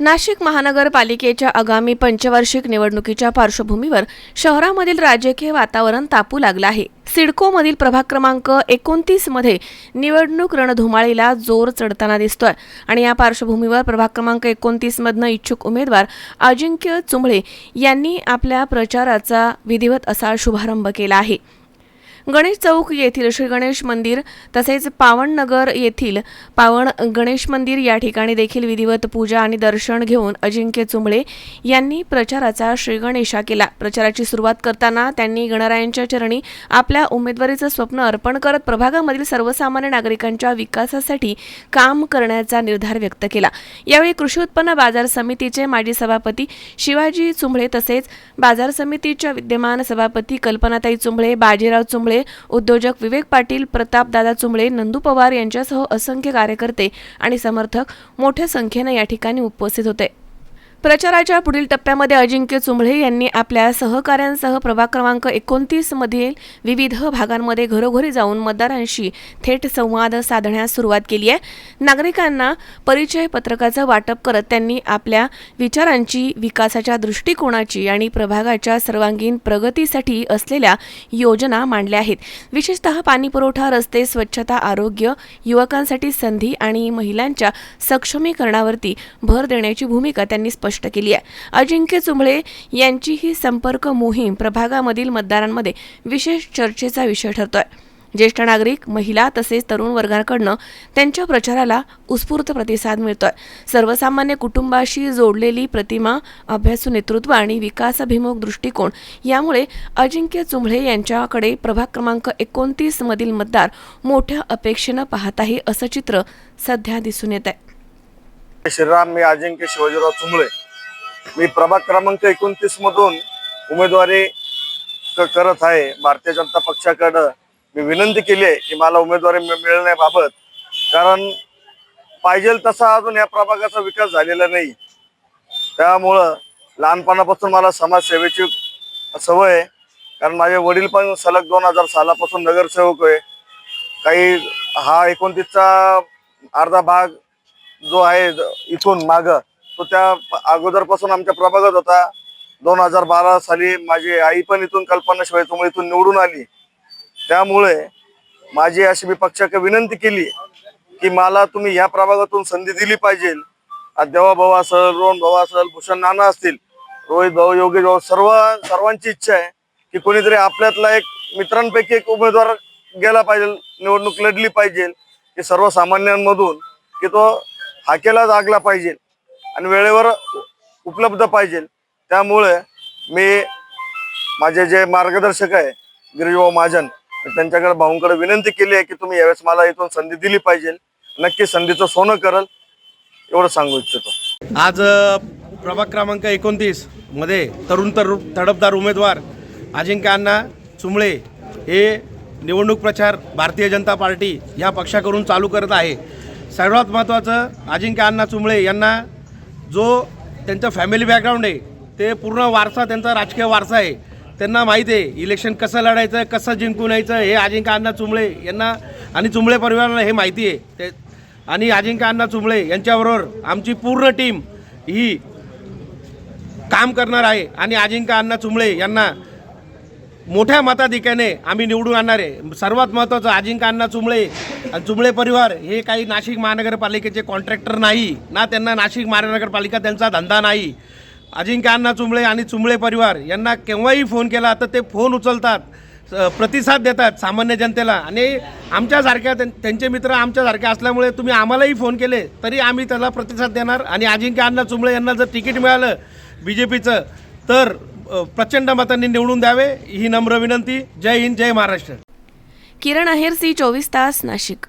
नाशिक महानगरपालिकेच्या आगामी पंचवार्षिक निवडणुकीच्या पार्श्वभूमीवर शहरामधील राजकीय वातावरण तापू लागलं आहे. सिडकोमधील प्रभाग क्रमांक एकोणतीसमध्ये निवडणूक रणधुमाळीला जोर चढताना दिसतोय आणि या पार्श्वभूमीवर प्रभाग क्रमांक एकोणतीसमधनं इच्छुक उमेदवार अजिंक्य चुंबळे यांनी आपल्या प्रचाराचा विधिवत असा शुभारंभ केला आहे. गणेश चौक येथील श्री गणेश मंदिर तसेच पावननगर येथील पावन गणेश मंदिर या ठिकाणी देखील विधिवत पूजा आणि दर्शन घेऊन अजिंक्य चुंबळे यांनी प्रचाराचा श्रीगणेशा केला. प्रचाराची सुरुवात करताना त्यांनी गणरायांच्या चरणी आपल्या उमेदवारीचं स्वप्न अर्पण करत प्रभागामधील सर्वसामान्य नागरिकांच्या विकासासाठी काम करण्याचा निर्धार व्यक्त केला. यावेळी कृषी उत्पन्न बाजार समितीचे माजी सभापती शिवाजी चुंबळे तसेच बाजार समितीच्या विद्यमान सभापती कल्पनाताई चुंबळे बाजीराव चुंबळे उद्योजक विवेक पाटील प्रतापदादा चुंबळे नंदू पवार यांच्यासह असंख्य कार्यकर्ते आणि समर्थक मोठ्या संख्येनं या ठिकाणी उपस्थित होते. प्रचाराच्या पुढील टप्प्यामध्ये अजिंक्य चुंबळे यांनी आपल्या सहकाऱ्यांसह प्रभाग क्रमांक एकोणतीसमधील विविध भागांमध्ये घरोघरी जाऊन मतदारांशी थेट संवाद साधण्यास सुरुवात केली आहे. नागरिकांना परिचय पत्रकाचं वाटप करत त्यांनी आपल्या विचारांची विकासाच्या दृष्टिकोनाची आणि प्रभागाच्या सर्वांगीण प्रगतीसाठी असलेल्या योजना मांडल्या आहेत. विशेषतः पाणीपुरवठा रस्ते स्वच्छता आरोग्य युवकांसाठी संधी आणि महिलांच्या सक्षमीकरणावरती भर देण्याची भूमिका त्यांनी स्पष्ट केली आहे. अजिंक्य चुंबळे यांची ही संपर्क मोहीम प्रभागामधील मतदारांमध्ये विशेष चर्चेचा विषय ठरतोय. ज्येष्ठ नागरिक महिला तसेच तरुण वर्गाकडनं त्यांच्या प्रचाराला उत्स्फूर्त प्रतिसाद मिळतोय. सर्वसामान्य कुटुंबाशी जोडलेली प्रतिमा अभ्यासू नेतृत्व आणि विकासाभिमुख दृष्टिकोन यामुळे अजिंक्य चुंबळे यांच्याकडे प्रभाग क्रमांक एकोणतीस मधील मतदार मोठ्या अपेक्षेनं पाहत आहे असं चित्र सध्या दिसून येत आहे श्रीराम मी अजिंक्य शिवाजीराव चुंबळे. मी प्रभाग क्रमांक एकोणतीस मधून उमेदवारी क- करत आहे. भारतीय जनता पक्षाकडं मी विनंती केली आहे की मला उमेदवारी मिळ- मिळण्याबाबत. कारण पाहिजे तसा अजून या प्रभागाचा विकास झालेला नाही. त्यामुळं लहानपणापासून मला समाजसेवेची सवय आहे. कारण माझे वडील पण सलग दोन हजार सालापासून नगरसेवक आहे. काही हा एकोणतीसचा अर्धा भाग जो आहे इथून मागं तो त्या अगोदरपासून आमच्या प्रभागात होता. दोन हजार बारा साली माझी आई पण इथून कल्पना शिवाय तुम्ही इथून निवडून आली. त्यामुळे माझी अशी मी पक्षाकडे विनंती केली की मला तुम्ही ह्या प्रभागातून संधी दिली पाहिजे. देवा भाऊ असेल रोहन भाऊ असेल भूषण नाना असतील रोहित भाऊ योगेश भाऊ सर्व सर्वांची इच्छा आहे की कोणीतरी आपल्यातला एक मित्रांपैकी एक उमेदवार गेला पाहिजे निवडणूक लढली पाहिजे. की सर्वसामान्यांमधून की तो हाकेला जागला पाहिजे. आणि वेळेवर उपलब्ध पाहिजे. त्यामुळे मी माझे जे मार्गदर्शक आहे गिरीशभाऊ महाजन त्यांच्याकडे भाऊंकडे विनंती केली आहे की तुम्ही यावेळेस मला इथून संधी दिली पाहिजे. नक्की संधीचं सोनं करल एवढं सांगू इच्छितो. आज प्रभाग क्रमांक एकोणतीसमध्ये तरुण तर तडपदार उमेदवार अजिंक्य अण्णा चुंबळे हे निवडणूक प्रचार भारतीय जनता पार्टी ह्या पक्षाकडून चालू करत आहे. सर्वात महत्त्वाचं अजिंक्य अण्णा चुंबळे यांना जो त्यांचं फॅमिली बॅकग्राऊंड आहे ते पूर्ण वारसा त्यांचा राजकीय वारसा आहे त्यांना माहीत आहे इलेक्शन कसं लढायचं कसं जिंकून यायचं हे अजिंक्य अण्णा चुंबळे यांना आणि चुंबळे परिवाराला हे माहिती आहे. ते आणि अजिंक्य अण्णा चुंबळे यांच्याबरोबर आमची पूर्ण टीम ही काम करणार आहे. आणि अजिंक्य अण्णा चुंबळे यांना मोठ्या मताधिक्याने आम्ही निवडून आणणार आहे. सर्वात महत्त्वाचं अजिंक्य अण्णा चुंबळे चुंबळे परिवार हे काही नाशिक महानगरपालिकेचे कॉन्ट्रॅक्टर नाही. ना त्यांना नाशिक महानगरपालिका त्यांचा धंदा नाही. अजिंक्य अण्णा चुंबळे आणि चुंबळे परिवार यांना केव्हाही फोन केला तर ते फोन उचलतात स- प्रतिसाद देतात सामान्य जनतेला. आणि आमच्यासारख्या त्यां- त्यांचे मित्र आमच्यासारखे असल्यामुळे तुम्ही आम्हालाही फोन केले तरी आम्ही त्याला प्रतिसाद देणार. आणि अजिंक्य अण्णा चुंबळे यांना जर तिकीट मिळालं बी जे पीचं तर प्रचंड मतांनी निवडून द्यावे ही नम्र विनंती. जय हिंद जय महाराष्ट्र. किरण अहेर सी चोवीस तास नाशिक.